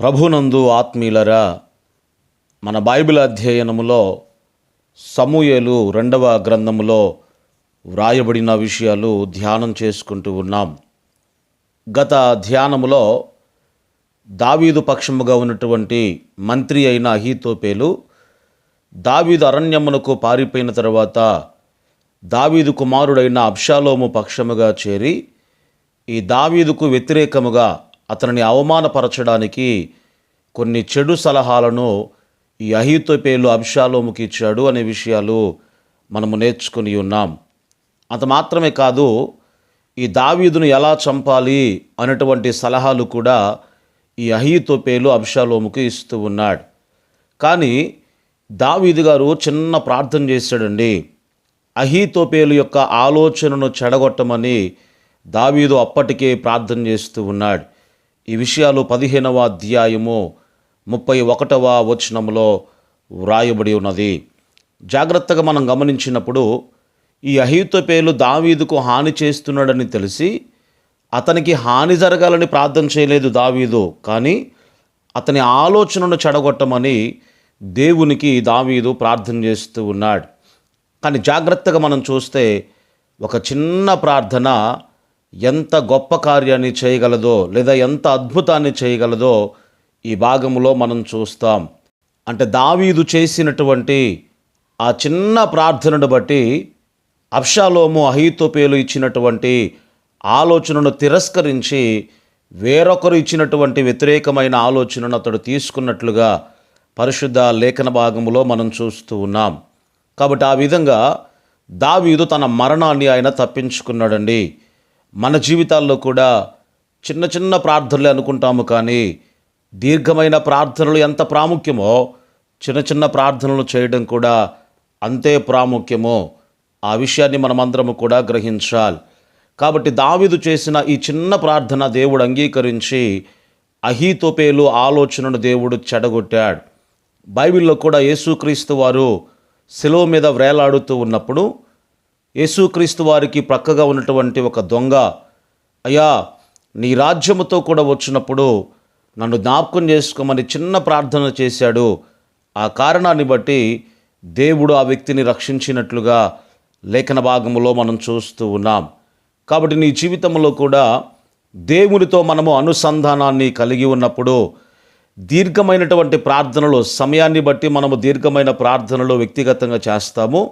ప్రభునందు ఆత్మీయులరా మన బైబిల్ అధ్యయనములో సమూయేలు రెండవ గ్రంథములో వ్రాయబడిన విషయాలు ధ్యానం చేసుకుంటూ ఉన్నాం. గత ధ్యానములో దావీదు పక్షముగా ఉన్నటువంటి మంత్రి అయిన అహీతోపేలు దావీదు అరణ్యమునకు పారిపోయిన తర్వాత దావీదు కుమారుడైన అబ్షాలోము పక్షముగా చేరి ఈ దావీదుకు వ్యతిరేకముగా అతనిని అవమానపరచడానికి కొన్ని చెడు సలహాలను ఈ అహితోపేలు అబ్షాలోముకి ఇచ్చాడు అనే విషయాలు మనము నేర్చుకుని ఉన్నాం. అంత మాత్రమే కాదు ఈ దావీదును ఎలా చంపాలి అనేటువంటి సలహాలు కూడా ఈ అహీతోపేలు అబ్షాలోముకి ఇస్తూ ఉన్నాడు. కానీ దావీదు గారు చిన్న ప్రార్థన చేశాడండి. అహీతోపేలు యొక్క ఆలోచనను చెడగొట్టమని దావీదు అప్పటికే ప్రార్థన చేస్తూ ఉన్నాడు. ఈ విషయాలు పదిహేనవ అధ్యాయము ముప్పై ఒకటవ వచనములో వ్రాయబడి ఉన్నది. జాగ్రత్తగా మనం గమనించినప్పుడు ఈ అహీతోపేలు దావీదుకు హాని చేస్తున్నాడని తెలిసి అతనికి హాని జరగాలని ప్రార్థన చేయలేదు దావీదు. కానీ అతని ఆలోచనను చెడగొట్టమని దేవునికి దావీదు ప్రార్థన చేస్తూ ఉన్నాడు. కానీ జాగ్రత్తగా మనం చూస్తే ఒక చిన్న ప్రార్థన ఎంత గొప్ప కార్యాన్ని చేయగలదో లేదా ఎంత అద్భుతాన్ని చేయగలదో ఈ భాగంలో మనం చూస్తాం. అంటే దావీదు చేసినటువంటి ఆ చిన్న ప్రార్థనను బట్టి అప్షాలోము అహీతోపేలు ఇచ్చినటువంటి ఆలోచనను తిరస్కరించి వేరొకరు ఇచ్చినటువంటి వ్యతిరేకమైన ఆలోచనను అతడు తీసుకున్నట్లుగా పరిశుద్ధ లేఖన భాగంలో మనం చూస్తూ ఉన్నాం. కాబట్టి ఆ విధంగా దావీదు తన మరణాన్ని ఆయన తప్పించుకున్నాడండి. మన జీవితాల్లో కూడా చిన్న చిన్న ప్రార్థనలు అనుకుంటాము కానీ దీర్ఘమైన ప్రార్థనలు ఎంత ప్రాముఖ్యమో చిన్న చిన్న ప్రార్థనలు చేయడం కూడా అంతే ప్రాముఖ్యమో ఆ విషయాన్ని మనమందరము కూడా గ్రహించాలి. కాబట్టి దావిదు చేసిన ఈ చిన్న ప్రార్థన దేవుడు అంగీకరించి అహీతోపేలు ఆలోచనను దేవుడు చెడగొట్టాడు. బైబిల్లో కూడా యేసుక్రీస్తు వారు శిలువ మీద వేలాడుతూ ఉన్నప్పుడు యేసుక్రీస్తు వారికి ప్రక్కగా ఉన్నటువంటి ఒక దొంగ అయ్యా నీ రాజ్యముతో కూడా వచ్చినప్పుడు నన్ను జ్ఞాపకం చేసుకోమని చిన్న ప్రార్థన చేశాడు. ఆ కారణాన్ని బట్టి దేవుడు ఆ వ్యక్తిని రక్షించినట్లుగా లేఖన భాగంలో మనం చూస్తూ ఉన్నాం. కాబట్టి నీ జీవితంలో కూడా దేవునితో మనము అనుసంధానాన్ని కలిగి ఉన్నప్పుడు దీర్ఘమైనటువంటి ప్రార్థనలు సమయాన్ని బట్టి మనము దీర్ఘమైన ప్రార్థనలు వ్యక్తిగతంగా చేస్తాము.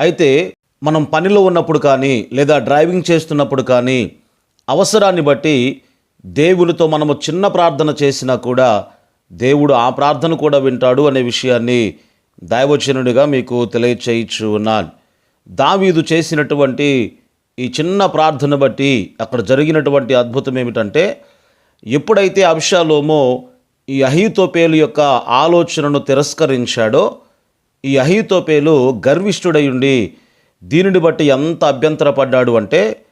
అయితే మనం పనిలో ఉన్నప్పుడు కానీ లేదా డ్రైవింగ్ చేస్తున్నప్పుడు కానీ అవసరాన్ని బట్టి దేవునితో మనము చిన్న ప్రార్థన చేసినా కూడా దేవుడు ఆ ప్రార్థన కూడా వింటాడు అనే విషయాన్ని దైవచనుడిగా మీకు తెలియచేయచ్చు ఉన్నాను దావీదు చేసినటువంటి ఈ చిన్న ప్రార్థన బట్టి అక్కడ జరిగినటువంటి అద్భుతం ఏమిటంటే ఎప్పుడైతే అబ్షాలోమో ఈ అహీతోపేలు యొక్క ఆలోచనను తిరస్కరించాడో ఈ అహీతోపేలు గర్విష్ఠుడై ఉండి దీనిని బట్టి ఎంత అభ్యంతరపడ్డాడు అంటే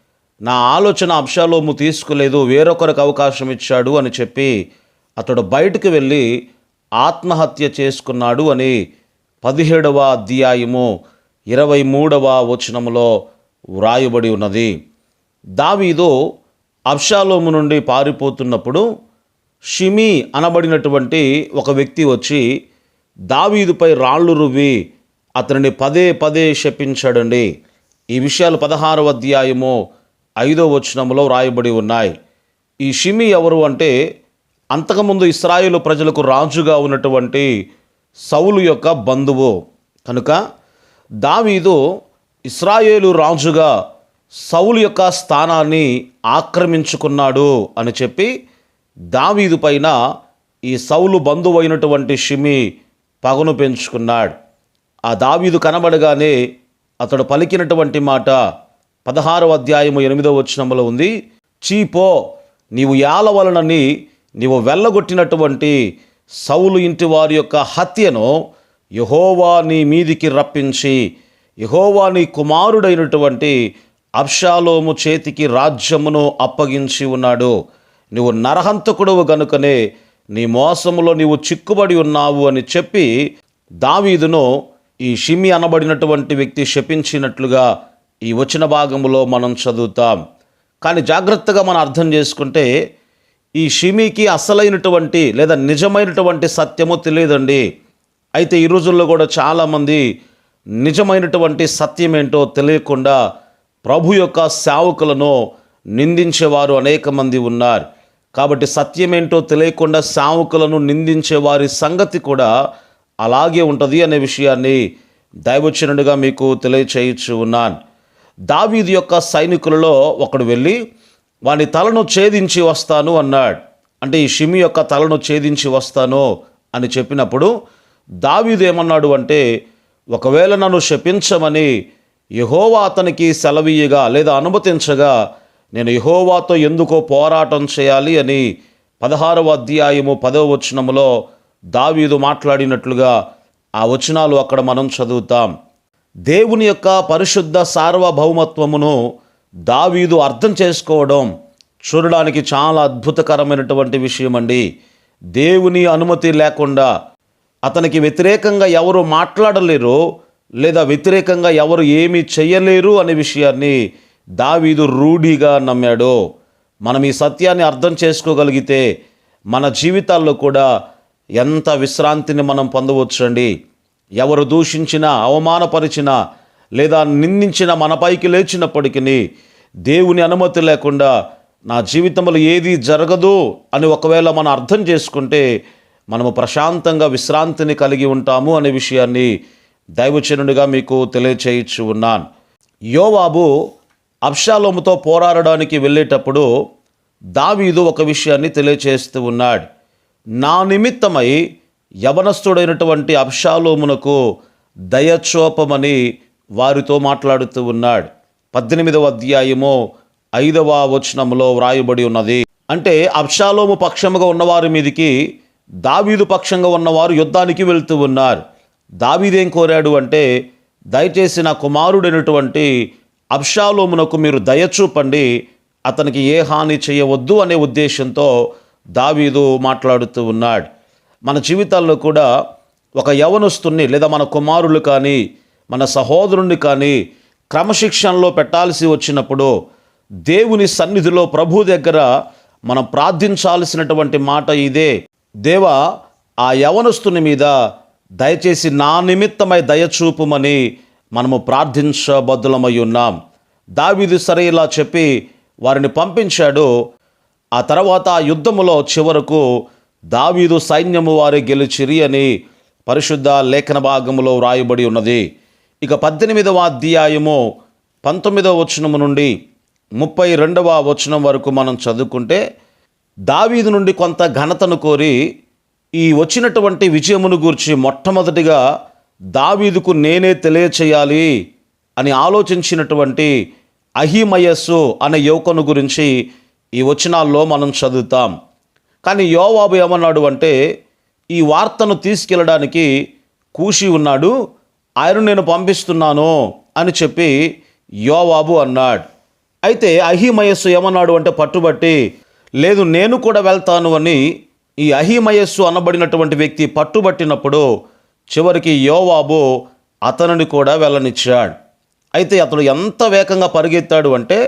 నా ఆలోచన అంశాలోము తీసుకోలేదు వేరొకరికి అవకాశం ఇచ్చాడు అని చెప్పి అతడు బయటకు వెళ్ళి ఆత్మహత్య చేసుకున్నాడు అని పదిహేడవ అధ్యాయము ఇరవై మూడవ వచనములో వ్రాయబడి ఉన్నది. దావీదు అబ్షాలోము నుండి పారిపోతున్నప్పుడు షిమి అనబడినటువంటి ఒక వ్యక్తి వచ్చి దావీదుపై రాళ్ళు రువ్వి అతనిని పదే పదే శపించాడండి. ఈ విషయాలు పదహారవ అధ్యాయము ఐదో వచనంలో వ్రాయబడి ఉన్నాయి. ఈ షిమి ఎవరు అంటే అంతకుముందు ఇస్రాయేలు ప్రజలకు రాజుగా ఉన్నటువంటి సౌలు యొక్క బంధువు. కనుక దావీదు ఇస్రాయేలు రాజుగా సౌలు యొక్క స్థానాన్ని ఆక్రమించుకున్నాడు అని చెప్పి దావీదు పైన ఈ సౌలు బంధువైనటువంటి షిమి పగను పెంచుకున్నాడు. ఆ దావీదు కనబడగానే అతడు పలికినటువంటి మాట పదహారవ అధ్యాయము ఎనిమిదవ వచనంలో ఉంది. చీపో నీవు యాల వలనని నీవు వెళ్ళగొట్టినటువంటి సౌలు ఇంటి వారి యొక్క హత్యను యహోవా నీ మీదికి రప్పించి యహోవా నీ కుమారుడైనటువంటి అబ్షాలోము చేతికి రాజ్యమును అప్పగించి ఉన్నాడు. నువ్వు నరహంతకుడువు గనుకనే నీ మోసములో నీవు చిక్కుబడి ఉన్నావు అని చెప్పి దావీదును ఈ షిమి అనబడినటువంటి వ్యక్తి శపించినట్లుగా ఈ వచ్చిన భాగంలో మనం చదువుతాం. కానీ జాగ్రత్తగా మనం అర్థం చేసుకుంటే ఈ షిమికి అసలైనటువంటి లేదా నిజమైనటువంటి సత్యము తెలియదండి. అయితే ఈ రోజుల్లో కూడా చాలామంది నిజమైనటువంటి సత్యం ఏంటో తెలియకుండా ప్రభు యొక్క సేవకులను నిందించేవారు అనేక మంది ఉన్నారు. కాబట్టి సత్యమేంటో తెలియకుండా సేవకులను నిందించే వారి సంగతి కూడా అలాగే ఉంటుంది అనే విషయాన్ని దైవచనుడిగా మీకు తెలియచేయచ్చు ఉన్నాను. దావీది యొక్క సైనికులలో ఒకడు వెళ్ళి వాని తలను ఛేదించి వస్తాను అన్నాడు. అంటే ఈ షిమి యొక్క తలను ఛేదించి వస్తాను అని చెప్పినప్పుడు దావీదు ఏమన్నాడు అంటే ఒకవేళ నన్ను శపించమని యహోవా అతనికి సెలవీయగా లేదా అనుమతించగా నేను యహోవాతో ఎందుకో పోరాటం చేయాలి అని పదహారవ అధ్యాయము పదవ వచనములో దావీదు మాట్లాడినట్లుగా ఆ వచనాలు అక్కడ మనం చదువుతాం. దేవుని యొక్క పరిశుద్ధ సార్వభౌమత్వమును దావీదు అర్థం చేసుకోవడం చూడడానికి చాలా అద్భుతకరమైనటువంటి విషయం అండి దేవుని అనుమతి లేకుండా అతనికి వ్యతిరేకంగా ఎవరు మాట్లాడలేరు లేదా వ్యతిరేకంగా ఎవరు ఏమీ చేయలేరు అనే విషయాన్ని దావీదు రూఢిగా నమ్మాడు. మనం ఈ సత్యాన్ని అర్థం చేసుకోగలిగితే మన జీవితాల్లో కూడా ఎంత విశ్రాంతిని మనం పొందవచ్చండి ఎవరు దూషించినా అవమానపరిచినా లేదా నిందించిన మనపైకి లేచినప్పటికీ దేవుని అనుమతి లేకుండా నా జీవితంలో ఏది జరగదు అని ఒకవేళ మనం అర్థం చేసుకుంటే మనము ప్రశాంతంగా విశ్రాంతిని కలిగి ఉంటాము అనే విషయాన్ని దైవచనుడిగా మీకు తెలియచేయచ్చు ఉన్నాను. యోవాబు అబ్షాలోముతో పోరాడడానికి వెళ్ళేటప్పుడు దావీదు ఒక విషయాన్ని తెలియచేస్తూ ఉన్నాడు. నా నిమిత్తమై యవనస్తుడైనటువంటి అబ్షాలోమునకు దయచోపమని వారితో మాట్లాడుతూ ఉన్నాడు. పద్దెనిమిదవ అధ్యాయము ఐదవ వచనంలో వ్రాయబడి ఉన్నది. అంటే అబ్షాలోము పక్షముగా ఉన్నవారి మీదికి దావీదు పక్షంగా ఉన్నవారు యుద్ధానికి వెళ్తూ ఉన్నారు. దావీదేం కోరాడు అంటే దయచేసి నా కుమారుడైనటువంటి అబ్షాలోమునకు మీరు దయచూపండి అతనికి ఏ హాని చేయవద్దు అనే ఉద్దేశంతో దావీదు మాట్లాడుతూ ఉన్నాడు. మన జీవితాల్లో కూడా ఒక యవనస్తుని లేదా మన కుమారులు కానీ మన సహోదరుణ్ణి కానీ క్రమశిక్షణలో పెట్టాల్సి వచ్చినప్పుడు దేవుని సన్నిధిలో ప్రభు దగ్గర మనం ప్రార్థించాల్సినటువంటి మాట ఇదే. దేవా ఆ యవనస్తుని మీద దయచేసి నా నిమిత్తమై దయచూపుమని మనము ప్రార్థించబద్దులమై ఉన్నాం. దావీదు సరే ఇలా చెప్పి వారిని పంపించాడు. ఆ తర్వాత యుద్ధములో చివరకు దావీదు సైన్యము వారి గెలిచిరి అని పరిశుద్ధ లేఖన భాగములో వ్రాయబడి ఉన్నది. ఇక పద్దెనిమిదవ అధ్యాయము పంతొమ్మిదవ వచనము నుండి ముప్పై రెండవ వచనం వరకు మనం చదువుకుంటే దావీదు నుండి కొంత ఘనతను కోరి ఈ వచ్చినటువంటి విజయమును గూర్చి మొట్టమొదటిగా దావీదుకు నేనే తెలియచేయాలి అని ఆలోచించినటువంటి అహిమయస్సు అనే యువకును గురించి ఈ వచనాల్లో మనం చదువుతాం. కానీ యోవాబు ఏమన్నాడు అంటే ఈ వార్తను తీసుకెళ్ళడానికి కూషి ఉన్నాడు ఆయన నేను పంపిస్తున్నాను అని చెప్పి యోవాబు అన్నాడు. అయితే అహిమయస్సు ఏమన్నాడు అంటే పట్టుబట్టి లేదు నేను కూడా వెళ్తాను అని ఈ అహిమయస్సు అనబడినటువంటి వ్యక్తి పట్టుబట్టినప్పుడు చివరికి యోవాబు అతనిని కూడా వెళ్ళనిచ్చాడు. అయితే అతడు ఎంత వేగంగా పరిగెత్తాడు అంటే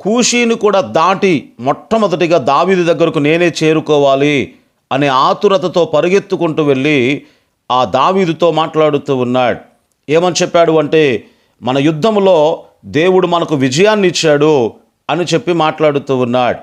కూషీని కూడా దాటి మొట్టమొదటిగా దావీదు దగ్గరకు నేనే చేరుకోవాలి అనే ఆతురతతో పరిగెత్తుకుంటూ వెళ్ళి ఆ దావీదుతో మాట్లాడుతూ ఉన్నాడు. ఏమని చెప్పాడు అంటే మన యుద్ధంలో దేవుడు మనకు విజయాన్ని ఇచ్చాడు అని చెప్పి మాట్లాడుతూ ఉన్నాడు.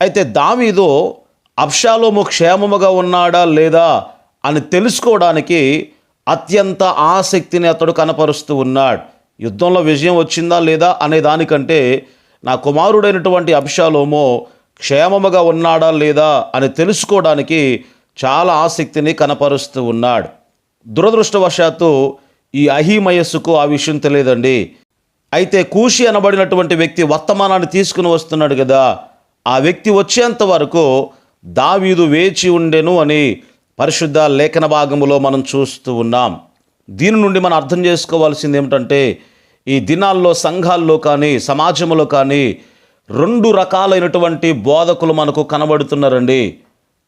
అయితే దావీదు అప్షాలోము క్షేమముగా ఉన్నాడా లేదా అని తెలుసుకోవడానికి అత్యంత ఆసక్తిని అతడు కనపరుస్తూ ఉన్నాడు. యుద్ధంలో విజయం వచ్చిందా లేదా అనే దానికంటే నా కుమారుడైనటువంటి అబ్షాలోము క్షేమముగా ఉన్నాడా లేదా అని తెలుసుకోవడానికి చాలా ఆసక్తిని కనపరుస్తూ ఉన్నాడు. దురదృష్టవశాత్తు ఈ అహిమయస్సుకు ఆ విషయం తెలియదండి. అయితే కూషి అనబడినటువంటి వ్యక్తి వర్తమానాన్ని తీసుకుని వస్తున్నాడు కదా ఆ వ్యక్తి వచ్చేంత వరకు దావీదు వేచి ఉండెను అని పరిశుద్ధ లేఖన భాగములో మనం చూస్తూ ఉన్నాం. దీని నుండి మనం అర్థం చేసుకోవాల్సింది ఏమిటంటే ఈ దినాల్లో సంఘాల్లో కానీ సమాజంలో కానీ రెండు రకాలైనటువంటి బోధకులు మనకు కనబడుతున్నారండి.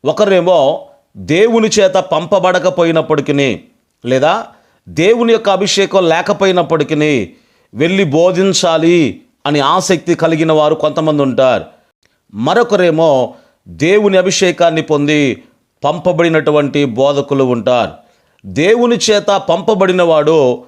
ఒకరేమో దేవుని చేత పంపబడకపోయినప్పటికీ లేదా దేవుని యొక్క అభిషేకం లేకపోయినప్పటికీ వెళ్ళి బోధించాలి అని ఆసక్తి కలిగిన వారు కొంతమంది ఉంటారు. మరొకరేమో దేవుని అభిషేకాన్ని పొంది పంపబడినటువంటి బోధకులు ఉంటారు. దేవుని చేత పంపబడినవాడు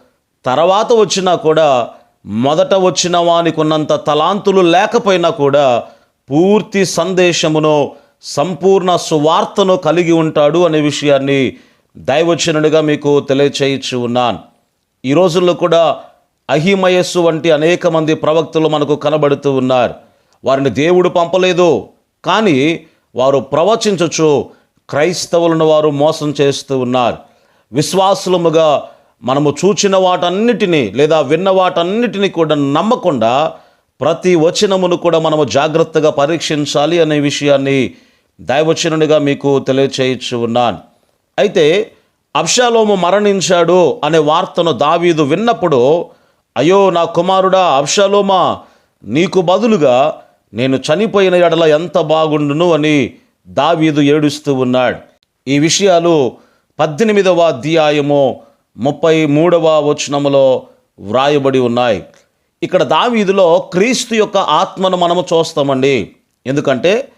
తర్వాత వచ్చినా కూడా మొదట వచ్చిన వానికి ఉన్నంత తలాంతులు లేకపోయినా కూడా పూర్తి సందేశమును సంపూర్ణ సువార్తను కలిగి ఉంటాడు అనే విషయాన్ని దైవచనుడిగా మీకు తెలియచేయచ్చు ఉన్నాను. ఈ రోజుల్లో కూడా అహిమయస్సు వంటి అనేక మంది ప్రవక్తలు మనకు కనబడుతూ ఉన్నారు. వారిని దేవుడు పంపలేదు కానీ వారు ప్రవచించచ్చు క్రైస్తవులను వారు మోసం చేస్తూ ఉన్నారు. విశ్వాసులముగా మనము చూచిన వాటన్నిటినీ లేదా విన్న వాటన్నిటినీ కూడా నమ్మకుండా ప్రతి వచనమును కూడా మనము జాగ్రత్తగా పరీక్షించాలి అనే విషయాన్ని దైవచనునిగా మీకు తెలియచేయచ్చు ఉన్నాను. అయితే అబ్షాలోము మరణించాడు అనే వార్తను దావీదు విన్నప్పుడు అయ్యో నా కుమారుడా అబ్షాలోమా నీకు బదులుగా నేను చనిపోయిన ఎడల ఎంత బాగుండును అని దావీదు ఏడుస్తూ ఉన్నాడు. ఈ విషయాలు పద్దెనిమిదవ అధ్యాయము ముప్పై మూడవ వచనములో వ్రాయబడి ఉన్నాయి. ఇక్కడ దావీదులో క్రీస్తు యొక్క ఆత్మను మనము చూస్తామండి. ఎందుకంటే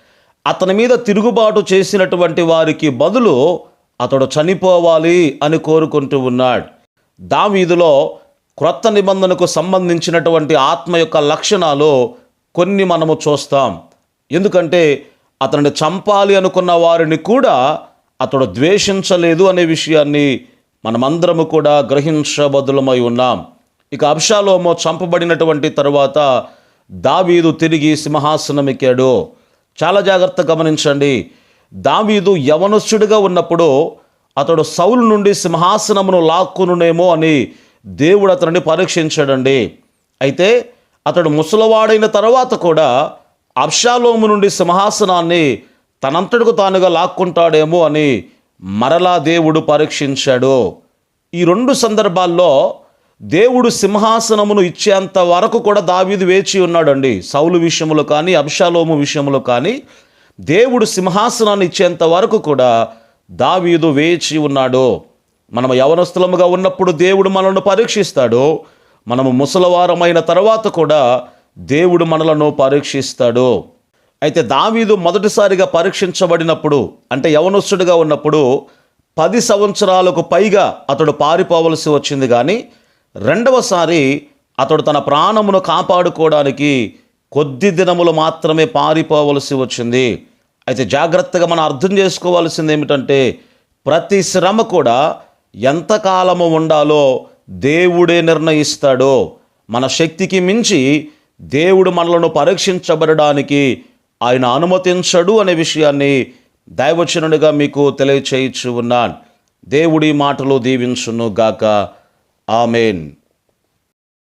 అతని మీద తిరుగుబాటు చేసినటువంటి వారికి బదులు అతడు చనిపోవాలి అని కోరుకుంటూ ఉన్నాడు. దావీదులో క్రొత్త నిబంధనకు సంబంధించినటువంటి ఆత్మ యొక్క లక్షణాలు కొన్ని మనము చూస్తాం. ఎందుకంటే అతనిని చంపాలి అనుకున్న వారిని కూడా అతడు ద్వేషించలేదు అనే విషయాన్ని మనమందరము కూడా గ్రహించబదులమై ఉన్నాం. ఇక అబ్షాలోమో చంపబడినటువంటి తరువాత దావీదు తిరిగి సింహాసనం ఎక్కాడు చాలా జాగ్రత్త గమనించండి. దావీదు యవనస్తుడిగా ఉన్నప్పుడు అతడు సౌలు నుండి సింహాసనమును లాక్కునునేమో అని దేవుడు అతనిని పరీక్షించాడండి. అయితే అతడు ముసలవాడైన తర్వాత కూడా అబ్షాలోము నుండి సింహాసనాన్ని తనంతటికు తానుగా లాక్కుంటాడేమో అని మరలా దేవుడు పరీక్షించాడు. ఈ రెండు సందర్భాల్లో దేవుడు సింహాసనమును ఇచ్చేంత వరకు కూడా దావీదు వేచి ఉన్నాడండి. సౌలు విషయంలో కానీ అబ్షాలోము విషయంలో కానీ దేవుడు సింహాసనాన్ని ఇచ్చేంత వరకు కూడా దావీదు వేచి ఉన్నాడు. మనం యవనస్థలముగా ఉన్నప్పుడు దేవుడు మనల్ని పరీక్షిస్తాడు. మనము ముసలవారమైన తర్వాత కూడా దేవుడు మనలను పరీక్షిస్తాడు. అయితే దావీదు మొదటిసారిగా పరీక్షించబడినప్పుడు అంటే యవనస్తుడిగా ఉన్నప్పుడు పది సంవత్సరాలకు పైగా అతడు పారిపోవలసి వచ్చింది కానీ రెండవసారి అతడు తన ప్రాణమును కాపాడుకోవడానికి కొద్ది దినములు మాత్రమే పారిపోవలసి వచ్చింది. అయితే జాగ్రత్తగా మనం అర్థం చేసుకోవాల్సింది ఏమిటంటే ప్రతి శ్రమ కూడా ఎంతకాలము ఉండాలో దేవుడే నిర్ణయిస్తాడో. మన శక్తికి మించి దేవుడు మనలను పరీక్షించబడడానికి ఆయన అనుమతించడు అనే విషయాన్ని దైవచనుడిగా మీకు తెలియచేయచ్చు ఉన్నాను. దేవుడి మాటలు దీవించును గాక ఆమెన్.